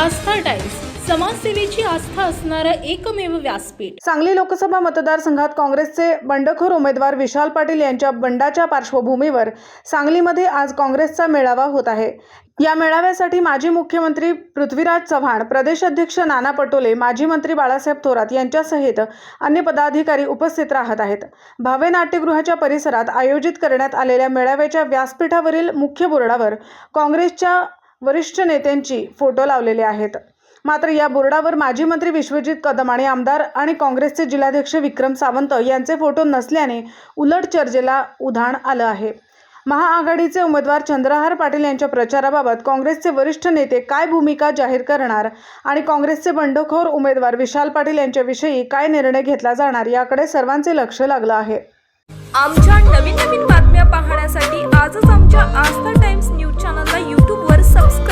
आस्था times समाजसेवेची आस्था असणारं एकमेव व्यासपीठ. सांगली लोकसभा मतदारसंघात काँग्रेसचे बंडखोर उमेदवार विशाल पाटील यांच्या बंडाच्या पार्श्वभूमीवर सांगलीमध्ये आज काँग्रेसचा मेळावा होत आहे. या मेळाव्यासाठी माजी मुख्यमंत्री पृथ्वीराज चव्हाण प्रदेश अध्यक्ष नाना पटोले माजी मंत्री बाळासाहेब थोरात यांच्यासहित अन्य पदाधिकारी उपस्थित राहत आहेत. भावे नाट्यगृहाच्या परिसरात आयोजित करण्यात आलेल्या मेळाव्याच्या व्यासपीठावरील मुख्य बोर्डावर काँग्रेसच्या वरिष्ठ नेत्यांची फोटो लावलेले आहेत. मात्र या बोर्डावर माजी मंत्री विश्वजित कदम आणि आमदार आणि काँग्रेसचे जिल्हाध्यक्ष विक्रम सावंत यांचे फोटो नसल्याने उलट चर्चेला उधाण आलं आहे. महाआघाडीचे उमेदवार चंद्रहार पाटील यांच्या प्रचाराबाबत काँग्रेसचे वरिष्ठ नेते काय भूमिका जाहीर करणार आणि काँग्रेसचे बंडखोर उमेदवार विशाल पाटील यांच्याविषयी काय निर्णय घेतला जाणार याकडे सर्वांचे लक्ष लागलं आहे. आमच्या नवीन नवीन बातम्या पाहण्यासाठी आजच आमच्या आस्था टाइम्स न्यूज चॅनलला यूट्यूब subscribe.